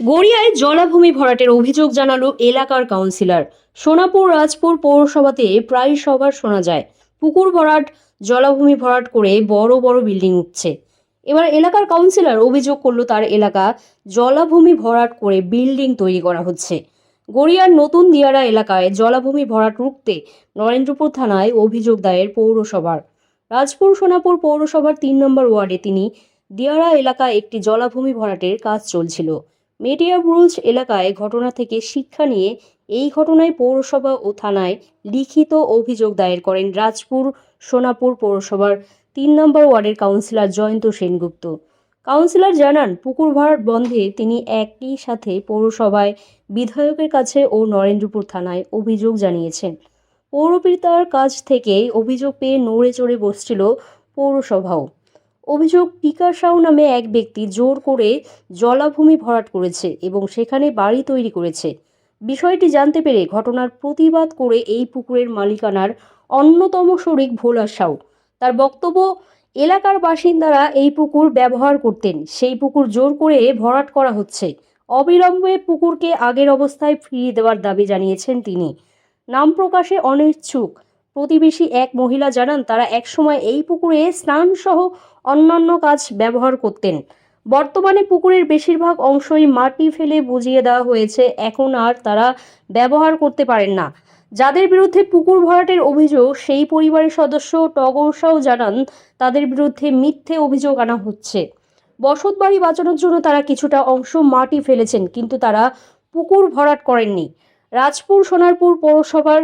গড়িয়ায় জলাভূমি ভরাটের অভিযোগ জানালো এলাকার কাউন্সিলর। সোনাপুর রাজপুর পৌরসভাতে প্রায় সবার শোনা যায়, পুকুর ভরাট, জলাভূমি ভরাট করে বড় বড় বিল্ডিং উঠছে। এবার এলাকার কাউন্সিলর অভিযোগ করল তার এলাকা জলাভূমি ভরাট করে বিল্ডিং তৈরি করা হচ্ছে। গড়িয়ার নতুন দিয়ারা এলাকায় জলাভূমি ভরাট রুখতে নরেন্দ্রপুর থানায় অভিযোগ দায়ের পৌরসভার। রাজপুর সোনাপুর পৌরসভার তিন নম্বর ওয়ার্ডে তিনি দিয়ারা এলাকায় একটি জলাভূমি ভরাটের কাজ চলছিল। মেটিয়া ব্রুজ এলাকায় ঘটনা থেকে শিক্ষা নিয়ে এই ঘটনায় পৌরসভা ও থানায় লিখিত অভিযোগ দায়ের করেন রাজপুর সোনাপুর পৌরসভার তিন নম্বর ওয়ার্ডের কাউন্সিলর জয়ন্ত সেনগুপ্ত। কাউন্সিলর জানান পুকুর ভরাট বন্ধে তিনি একই সাথে পৌরসভায় বিধায়কের কাছে ও নরেন্দ্রপুর থানায় অভিযোগ জানিয়েছেন। পৌরপিতার কাছ থেকে অভিযোগ পেয়ে নড়ে চড়ে বসছিল পৌরসভাও। অভিযোগ টিকা সাউ নামে এক ব্যক্তি জোর করে জলাভূমি ভরাট করেছে এবং সেখানে বাড়ি তৈরি করেছে। বিষয়টি জানতে পেরে ঘটনার প্রতিবাদ করে এই পুকুরের মালিকানার অন্যতম শরিক ভোলা সাউ। তার বক্তব্য, এলাকার বাসিন্দারা এই পুকুর ব্যবহার করতেন, সেই পুকুর জোর করে ভরাট করা হচ্ছে। অবিলম্বে পুকুরকে আগের অবস্থায় ফিরিয়ে দেওয়ার দাবি জানিয়েছেন তিনি। নাম প্রকাশে অনিচ্ছুক। প্রতিবেশী এক মহিলা জানান, তারা একসময় এই পুকুরে স্নান সহ অন্যান্য কাজ ব্যবহার করতেন। বর্তমানে পুকুরের বেশিরভাগ অংশই মাটি ফেলে বুঝিয়ে দেওয়া হয়েছে, এখন আর তারা ব্যবহার করতে পারেন না। যাদের বিরুদ্ধে পুকুর ভরাটের অভিযোগ, সেই পরিবারের সদস্য টগর জানান, তাদের বিরুদ্ধে মিথ্যে অভিযোগ আনা হচ্ছে। বসত বাড়ি বাঁচানোর জন্য তারা কিছুটা অংশ মাটি ফেলেছেন, কিন্তু তারা পুকুর ভরাট করেননি। রাজপুর, সোনারপুর পৌরসভার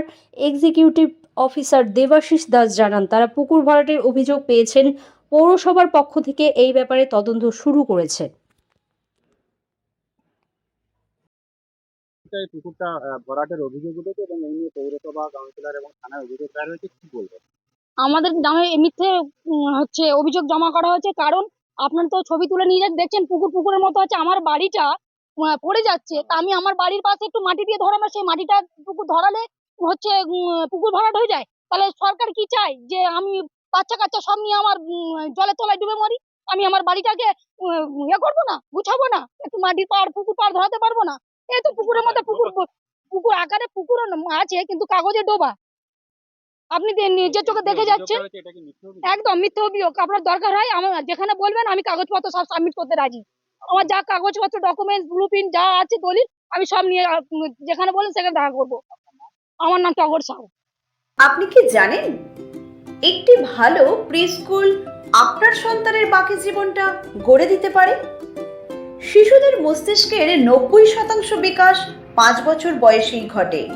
এক্সিকিউটিভ অফিসার দেবাশিস দাস জানান তারা পুকুর ভরাটের অভিযোগ পেয়েছেন পৌরসভার পক্ষ থেকে এই ব্যাপারে তদন্ত শুরু করেছে। পুকুরটা ভরাটের অভিযোগ উঠেছে এবং এই নিয়ে পৌরসভা কাউন্সিলর এবং থানায় অভিযোগ দায়ের হয়েছে কি বলবেন? আমাদের নামে মিথ্যে হচ্ছে অভিযোগ জমা করা হয়েছে কারণ আপনার তো ছবি তুলে নিয়ে যাচ্ছেন দেখছেন পুকুর পুকুরের মতো আছে আমার বাড়িটা পড়ে যাচ্ছে তা আমি আমার বাড়ির পাশে একটু মাটি দিয়ে ধরানো সেই মাটিটা পুকুর ধরালে হচ্ছে পুকুর ভরাট হয়ে যায়, তাহলে সরকার কি চায়? যে আমি বাচ্চা কাচ্চা সব নিয়ে আমার জলের তলায় ডুবে মরি, আমি আমার বাড়িটাকে ইয়ে করব না, গুছাবো না, একটু মাটির পাড়, পুকুর পাড় ধরাতে পারব না? এই তো পুকুরের মধ্যে পুকুর পুকুর আকারে পুকুর আছে, কিন্তু কাগজে ডোবা। আপনি নিজের চোখে দেখে যাচ্ছেন? একদম, মিথ্যে অভিযোগ। আপনার দরকার হয়, আমার, যেখানে বলবেন, আমি কাগজপত্র সব সাবমিট করতে রাজি। আমার যা কাগজপত্র ডকুমেন্টস ব্লুপ্রিন্ট যা আছে দলিল, আমি সব নিয়ে যেখানে বলেন সেখানে দেখা করব। আমার নাম টগর সাউ আপনি কি জানেন? একটি ভালো প্রি স্কুল আপনার সন্তানের বাকি জীবনটা গড়ে দিতে পারে? শিশুদের মস্তিষ্কের নব্বই শতাংশ বিকাশ পাঁচ বছর বয়সেই ঘটে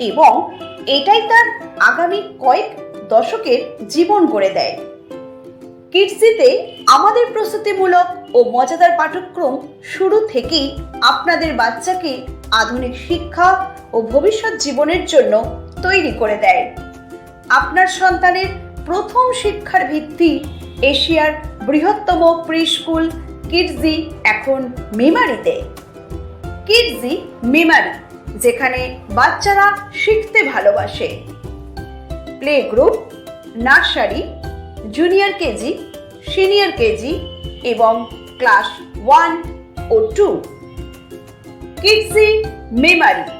এবং এটাই তার আগামী কয়েক দশকের জীবন গড়ে দেয়। কিডসিতে আমাদের প্রস্তুতিমূলক ও মজাদার পাঠ্যক্রম শুরু থেকেই আপনাদের বাচ্চাকে আধুনিক শিক্ষা ও ভবিষ্যৎ জীবনের জন্য তৈরি করে দেয়। আপনার সন্তানের প্রথম শিক্ষার ভিত্তি এশিয়ার বৃহত্তম প্রি স্কুল কিডজি এখন মেমারিতে। কিডজি মেমারি, যেখানে বাচ্চারা শিখতে ভালোবাসে। Play group, nursery, junior KG, senior KG এবং ক্লাস ওয়ান ও টু। কিডজি মেমারি